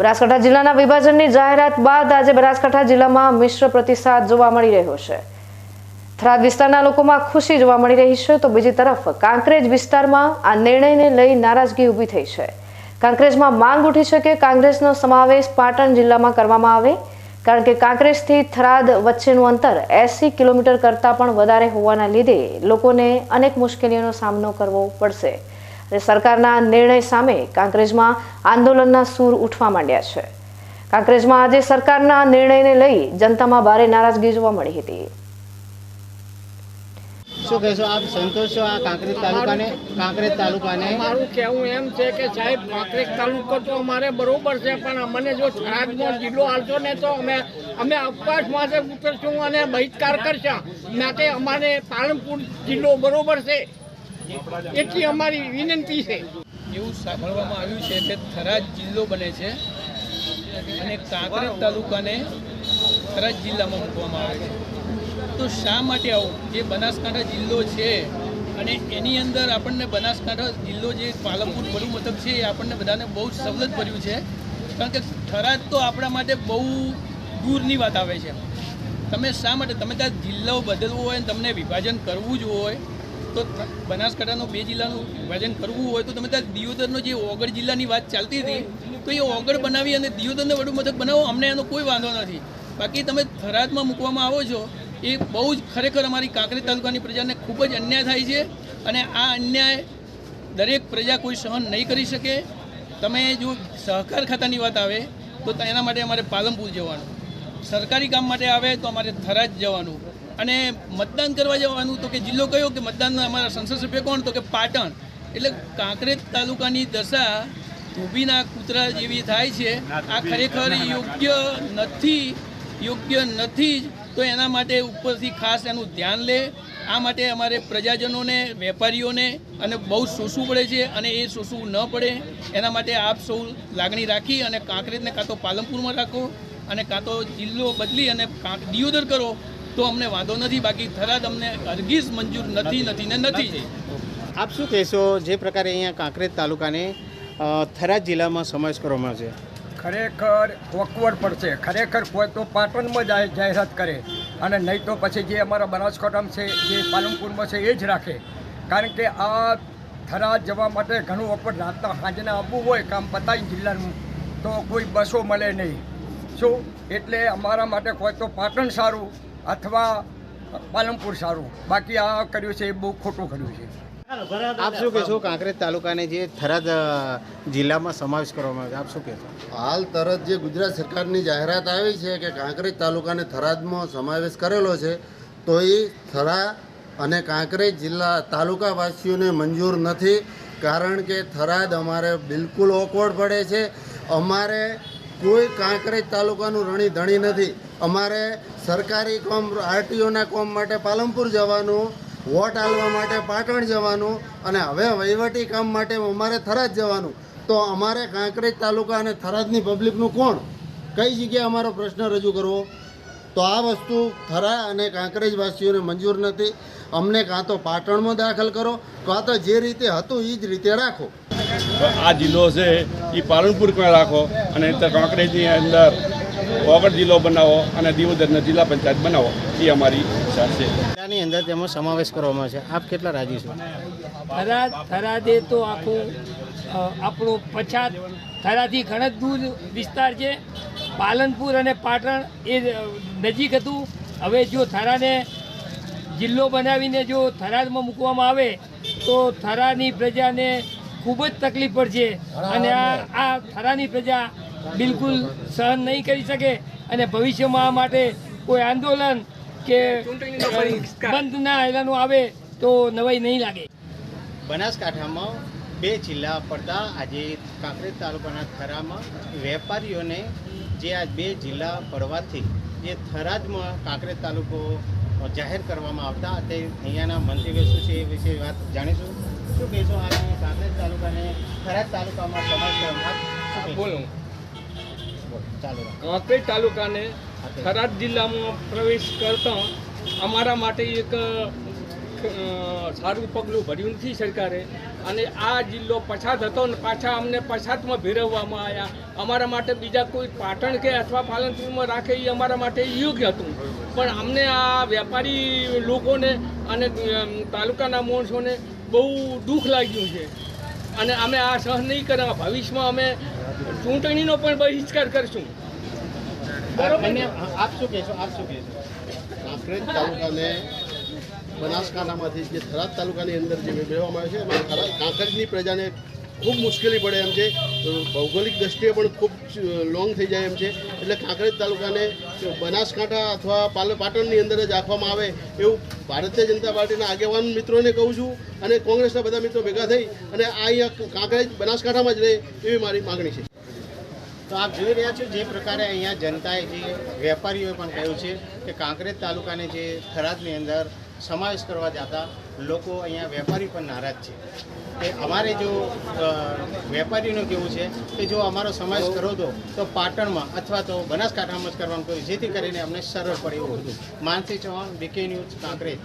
બનાસકાંઠા જિલ્લાના વિભાજનની જાહેરાત બાદ આજે બનાસકાંઠા જિલ્લામાં મિશ્ર પ્રતિસાદ જોવા મળી રહ્યો છે. થરાદ વિસ્તારના લોકોમાં ખુશી જોવા મળી રહી છે તો બીજી તરફ કાંકરેજ વિસ્તારમાં આ નિર્ણયને લઈ નારાજગી ઊભી થઈ છે. કાંકરેજમાં માંગ ઉઠી છે કે કાંગ્રેસનો સમાવેશ પાટણ જિલ્લામાં કરવામાં આવે, કારણ કે કાંકરેજથી થરાદ વચ્ચેનું અંતર એસી કિલોમીટર કરતાં પણ વધારે હોવાના લીધે લોકોને અનેક મુશ્કેલીઓનો સામનો કરવો પડશે. અને સરકારના નિર્ણય સામે કાંકરેજમાં આંદોલનના સૂર ઉઠવા માંડ્યા છે. કાંકરેજમાં આજે સરકારના નિર્ણયને લઈ જનતામાં ભારે નારાજગી જોવા મળી હતી. શું કહેશો આપ? સંતોષ છો આ કાંકરેજ તાલુકાને? કાંકરેજ તાલુકાને? મારું કહેવું એમ છે કે સાહેબ કાંકરેજ તાલુકો તો અમારે બરોબર છે પણ અમને જો થરાદનો જિલ્લો આવશો ને તો અમે અમે અવકાશ માટે ઉતરશું અને બહિષ્કાર કરશું. માટે અમારે પાલનપુર જિલ્લો બરોબર છે. એટલી અમારી વિનંતી છે. એવું સાંભળવામાં આવ્યું છે કે થરાદ જિલ્લો બને છે અને કાંકરેજ તાલુકાને થરાદ જિલ્લામાં મૂકવામાં આવે છે. તો શા માટે આવું? જે બનાસકાંઠા જિલ્લો છે અને એની અંદર આપણને બનાસકાંઠા જિલ્લો જે પાલનપુર બડું મથક છે એ આપણને બધાને બહુ જ સવલત ભર્યું છે. કારણ કે થરાદ તો આપણા માટે બહુ દૂરની વાત આવે છે. તમે શા માટે? તમે ત્યાં જિલ્લો બદલવો હોય અને તમને વિભાજન કરવું જ હોય તો બનાસકાંઠાનું બે જિલ્લાનું વિભાજન કરવું હોય તો તમે ત્યાં દિયોદરનો જે ઓગળ જિલ્લાની વાત ચાલતી હતી, તો એ ઓગળ બનાવી અને દિયોદરને વડું મથક બનાવો, અમને એનો કોઈ વાંધો નથી. બાકી તમે થરાદમાં મૂકવામાં આવો છો, એ બહુ જ ખરેખર અમારી કાંકરેજ તાલુકાની પ્રજાને ખૂબ જ અન્યાય થાય છે અને આ અન્યાય દરેક પ્રજા કોઈ સહન નહીં કરી શકે. તમે જો સહકાર ખાતાની વાત આવે, તો એના માટે અમારે પાલનપુર જવાનું. સરકારી કામ માટે આવે તો અમારે થરાદ જવાનું. અને મતદાન કરવા જવાનું તો કે જિલ્લો કયો કે મતદાન અમારા સંસદ સભ્ય કોણ? તો કે પાટણ. એટલે કાંકરેજ તાલુકાની દશા ધોબીના કૂતરા જેવી થાય છે. આ ખરેખર યોગ્ય નથી યોગ્ય નથી જ. તો એના માટે ઉપરથી ખાસ એનું ધ્યાન લે. આ માટે અમારે પ્રજાજનોને વેપારીઓને અને બહુ શોષવું પડે છે અને એ શોષવું ન પડે. એના માટે આપ સૌ લાગણી રાખી અને કાંકરેજને કાં તો પાલનપુરમાં રાખો અને કાં તો જિલ્લો બદલી અને કાંક દિયોદર કરો. તો અમને વાંધો નથી. બાકી થરાદ અમને હરગીઝ મંજૂર નથી નથી ને નથી. આપ શું કહેશો જે પ્રકારે અહીંયા કાંકરેજ તાલુકાને થરાદ જિલ્લામાં સમાવેશ કરવામાં છે? ખરેખર ઓકવર્ડ પડશે. ખરેખર કોઈ તો પાટણમાં જાહેર જાહેરાત કરે અને નહીં તો પછી જે અમારા બનાસકાંઠામાં છે જે પાલનપુરમાં છે એ જ રાખે. કારણ કે આ થરાદ જવા માટે ઘણું ઓકવર્ડ રાતના સાંજના આવવું હોય કામ પતાવી જિલ્લાનું તો કોઈ બસો મળે નહીં. શું? એટલે અમારા માટે કોઈ તો પાટણ સારું અથવા પાલનપુર સારું. બાકી આ કર્યું છે એ બહુ ખોટું કર્યું છે. આપ શું કહેશો? કાંકરેજ તાલુકાને જે થરાદ જિલ્લામાં સમાવેશ કરવામાં આવે છે. આપ શું કહેશો? હાલ તરત જે ગુજરાત સરકારની જાહેરાત આવી છે કે કાંકરેજ તાલુકાને થરાદમાં સમાવેશ કરેલો છે તો એ થરા અને કાંકરેજ જિલ્લા તાલુકાવાસીઓને મંજૂર નથી કારણ કે થરાદ અમારે બિલકુલ ઓકવર્ડ પડે છે. અમારે કોઈ કાંકરેજ તાલુકાનું રણી ધણી નથી. અમારે સરકારી કોમ, આરટીઓના કોમ માટે પાલનપુર જવાનું, વોટ આલવા માટે પાટણ જવાનું અને હવે વહીવટી કામ માટે અમારે થરાદ જવાનું. તો અમારે કાંકરેજ તાલુકા અને થરાદની પબ્લિકનું કોણ? કઈ જગ્યાએ અમારો પ્રશ્ન રજૂ કરવો? તો આ વસ્તુ થરા અને કાંકરેજવાસીઓને મંજૂર નથી. અમને કાં તો પાટણમાં દાખલ કરો, કાં તો જે રીતે હતું એ જ રીતે રાખો. આ જિલ્લો છે એ પાલનપુર પણ રાખો અને કાંકરેજની અંદર ઓગળ જિલ્લો બનાવો અને દિવોદરના જિલ્લા પંચાયત બનાવો એ અમારી ઈચ્છા છે. જિલ્લાની અંદર તેમાં સમાવેશ કરવામાં આવે છે. આપ કેટલા રાજી છો? થરાદ થરાદે તો આખું આપણું પછાત થરાદથી ઘણા દૂર વિસ્તાર છે. પાલનપુર અને પાટણ એ નજીક હતું. હવે જો થરાને જિલ્લો બનાવીને જો થરાદમાં મૂકવામાં આવે તો થરાની પ્રજાને ખૂબ જ તકલીફ પડશે. અને આ આ થરાની પ્રજા બિલકુલ સહન નહીં કરી શકે અને ભવિષ્યમાં આ માટે કોઈ આંદોલન કે બંધ ના એલાનું આવે તો નવાઈ નહીં લાગે બનાસકાંઠામાં બે જિલ્લા પડતા આજે કાંકરેજ તાલુકાના થરામાં વેપારીઓને જે આ બે જિલ્લા પડવાથી જે થરાદમાં કાંકરેજ તાલુકો જાહેર કરવામાં આવતા તે અહીંયાના મંતવ્ય શું છે એ વિશે વાત જાણીશું શું કહેશો આ કાંકરેજ તાલુકાને થરાદ તાલુકામાં કહેશો? બોલો. કાંકરેજ તાલુકાને થરાદ જિલ્લામાં પ્રવેશ કરતા અમારા માટે એક સારું પગલું ભર્યું નથી સરકારે. અને આ જિલ્લો પછાત હતો ને પાછા અમને પછાતમાં ભેરવવામાં આવ્યા અમારા માટે બીજા કોઈ પાટણ કે અથવા પાલનપુરમાં રાખે એ અમારા માટે યોગ્ય હતું. પણ અમને આ વેપારી લોકોને અને તાલુકાના માણસોને બહુ દુઃખ લાગ્યું છે. અને અમે આ સહન નહીં કરવા ભવિષ્યમાં અમે ચૂંટણીનો પણ બહિષ્કાર કરશું. આપ શું કહેશો આપ શું કહેશો? કાંકરેજ તાલુકાને બનાસકાંઠામાંથી જે થરાદ તાલુકાની અંદર જે મેળવવામાં આવે છે એમાં કાંકરેજની પ્રજાને ખૂબ મુશ્કેલી પડે એમ છે. ભૌગોલિક દ્રષ્ટિએ પણ ખૂબ લોંગ થઈ જાય એમ છે. એટલે કાંકરેજ તાલુકાને બનાસકાંઠા અથવા પાટણની અંદર જ રાખવામાં આવે એવું ભારતીય જનતા પાર્ટીના આગેવાન મિત્રોને કહું છું અને કોંગ્રેસના બધા મિત્રો ભેગા થઈ અને આ અહીંયા કાંકરેજ બનાસકાંઠામાં જ રહે એવી મારી માગણી છે. તો આપ જોઈ રહ્યા છો જે પ્રકારે અહીંયા જનતાએ જે વેપારીઓએ પણ કહ્યું છે કે કાંકરેજ તાલુકાને જે થરાદની અંદર સમાવેશ કરવા જતા લોકો અહીંયા વેપારી પણ નારાજ છે. કે અમારે જો વેપારીનું કેવું છે કે જો અમારો સમાવેશ કરો તો તો પાટણમાં અથવા તો બનાસકાંઠામાં જ કરવાનું કહ્યું, જેથી કરીને અમને સરળ પડે એવું હતું. Mansi Chauhan BK news Kankrej.